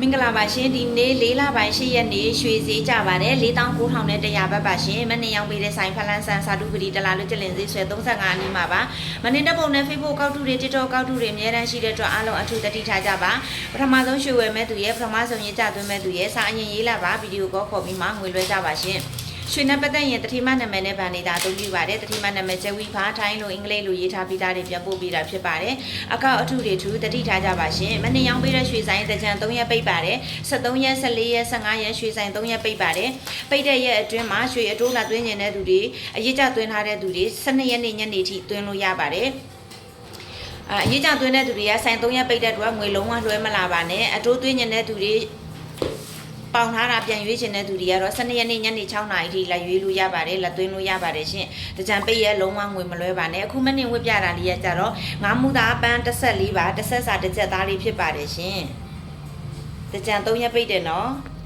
မင်္ဂလာပါရှင်ဒီနေ့၄လပိုင်း၈ရက်နေ့ရွှေစည်းကြပါတယ်4900နဲ့100ဘတ်ပါရှင်မနေ့ရောက်ပေးတဲ့ဆိုင်ဖလန်းဆန်စာတုပတိတလာလို့ကျလင်စည်းဆွဲ35အနည်းမှာပါမနေ့တပုံနဲ့ Facebook ကောက်တုတွေ TikTok ကောက်တုတွေအများတန်းရှိတဲ့အတွက်အားလုံးအထူးတတိထားကြပါပထမဆုံးရွှေဝယ်မဲ့သူရဲ့ပထမဆုံးရေးကြသွင်းမဲ့သူရဲ့စာအရင်ရေးလာပါဗီဒီယိုကောခေါ်ပြီးမှငွေလွှဲကြပါရှင် ရွှေနဲ့ပတ်သက်ရင်တတိမနာမည်နဲ့ဗန်နေတာအသုံးပြုပါတယ်တတိမနာမည်ကျဝီဖာထိုင်းလိုအင်္ဂလိပ်လိုရေးထားပြီးသားတွေပြန်ပို့ပေးတာဖြစ်ပါတယ်အကောက်အထုတွေထူတတိထားကြပါရှင်မနေ့ရောက်ပေးတဲ့ရွှေဆိုင်တကြံ3ရက်ပိတ်ပါတယ်73ရက်14ရက်15ရက်ရွှေဆိုင်3ရက်ပိတ်ပါတယ်ပိတ်တဲ့ရက်အတွင်းမှာရွှေအတိုးလာသွင်းနေတဲ့သူတွေအရေးကြသွင်းထားတဲ့သူတွေ12ရက်နေ့ညနေထိသွင်းလို့ရပါတယ်အအရေးကြသွင်းတဲ့သူတွေကဆိုင်3ရက်ပိတ်တဲ့အတွက်ငွေလုံးဝလွှဲမလာပါနဲ့အတိုးသွင်းနေတဲ့သူတွေ ပေါင်ထားတာပြန်ရွေးချင်တဲ့သူတွေကတော့12ရက်နေ့ညနေ6နာရီထိလာရွေးလို့ရပါတယ်လက်သွင်းလို့ရပါတယ်ရှင်။တကြံပိတ်ရဲ့လုံးဝငွေမလွဲပါနဲ့အခုမနေ့ဝတ်ပြတာလေးရကြတော့ငါးမူသားပန်းတစ်ဆက်လေးပါတစ်ဆက်စာတစ်ချက်သားလေးဖြစ်ပါတယ်ရှင်။တကြံ3ရက်ပိတ်တယ်နော်။